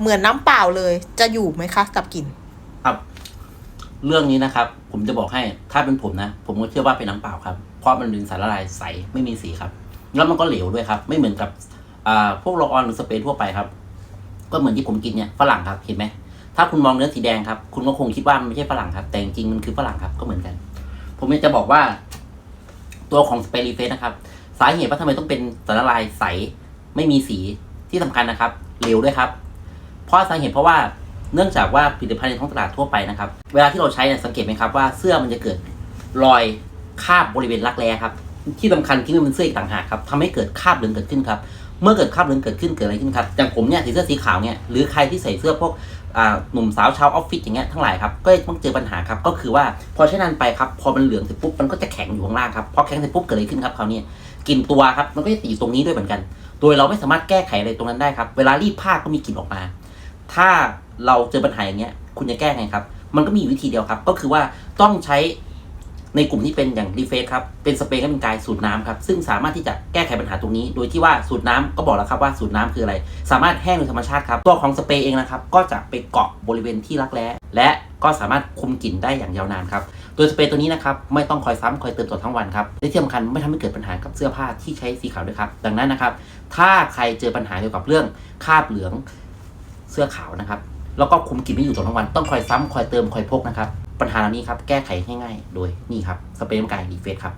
เหมือนน้ำเปล่าเลย จะอยู่ไหมคะกับกลิ่น ครับเรื่องนี้นะครับ ผมจะบอกให้ถ้าเป็นผมนะ ผมก็เชื่อว่าเป็นน้ำเปล่าครับ เพราะมันเป็นสารละลายใสไม่มีสีครับ แล้วมันก็เหลวด้วยครับ ไม่เหมือนกับอ่าพวกโรลออนหรือสเปรย์ทั่วไปครับ ก็เหมือนที่ผมกินเนี่ยฝรั่งครับเห็นไหมถ้าคุณมองเนื้อสีแดงครับ คุณก็คงคิดว่ามันไม่ใช่ฝรั่งครับ แต่จริงๆมันคือฝรั่งครับก็เหมือนกัน ผมจะบอกว่า ตัวของสเปรย์รีเฟสนะครับ สาเหตุว่าทำไมต้องเป็นสารละลายใสไม่มีสีที่สำคัญนะครับเหลวด้วยครับ เพราะสาเหตุเพราะว่าเนื่องจากว่าผลิตภัณฑ์ในท้องตลาดทั่วไปนะครับ เวลาที่เราใช้เนี่ยสังเกตไหมครับว่าเสื้อมันจะเกิดรอยคาบบริเวณรักแร้ครับ ที่สำคัญที่มันเป็นเสื้ออีกต่างหากครับทำให้เกิดคาบเหลืองเกิดขึ้นครับ เมื่อเกิดคาบเหลืองเกิดขึ้นเกิดอะไรขึ้นครับอย่างผมเนี่ยใส่เสื้อสีขาวเนี่ยหรือใครที่ใส่เสื้อพวกหนุ่มสาวชาวออฟฟิศอย่างเงี้ยทั้งหลายครับก็ต้องเจอปัญหาครับก็คือว่าพอใช้นานไปครับพอมันเหลืองเสร็จปุ๊บมันก็จะแข็งอยู่ข้างล่างครับพอแข็งเสร็จปุ๊บเกิดอะไรขึ้นครับคราวนี้กลิ่นตัวครับมันก็จะติดตรงนี้ด้วยเหมือนกัน โดยเราไม่สามารถแก้ไขอะไรตรงนั้นได้ครับ เวลารีดผ้าก็มีกลิ่นออกมา ถ้าเราเจอปัญหาอย่างเงี้ย คุณจะแก้ไงครับ มันก็มีอยู่วิธีเดียวครับ ก็คือว่าต้องใช้ในกลุ่มที่เป็นอย่างรีเฟสครับ เป็นสเปรย์ก็เป็นกายสูตรน้ำครับ ซึ่งสามารถที่จะแก้ไขปัญหาตรงนี้ โดยที่ว่าสูตรน้ำก็บอกแล้วครับว่าสูตรน้ำคืออะไร สามารถแห้งโดยธรรมชาติครับ ตัวของสเปรย์เองนะครับ ก็จะไปเกาะบริเวณที่รักแร้ และก็สามารถคุมกลิ่นได้อย่างยาวนานครับ โดยสเปรย์ตัวนี้นะครับไม่ต้องคอยซ้ำคอยเติมตลอดทั้งวันครับและที่สำคัญไม่ทำให้เกิดปัญหากับเสื้อผ้าที่ใช้สีขาวด้วยครับ ดังนั้นนะครับ ถ้าใครเจอปัญหาเกี่ยวกับเรื่องคราบเหลือง เสื้อขาวนะครับ แล้วก็คุมกลิ่นไม่อยู่ตลอดทั้งวัน ต้องคอยซ้ำคอยเติมคอยพกนะครับ ปัญหาเหล่านี้ครับ แก้ไขง่ายๆ โดยนี่ครับ สเปรย์น้ำกายดีเฟสครับ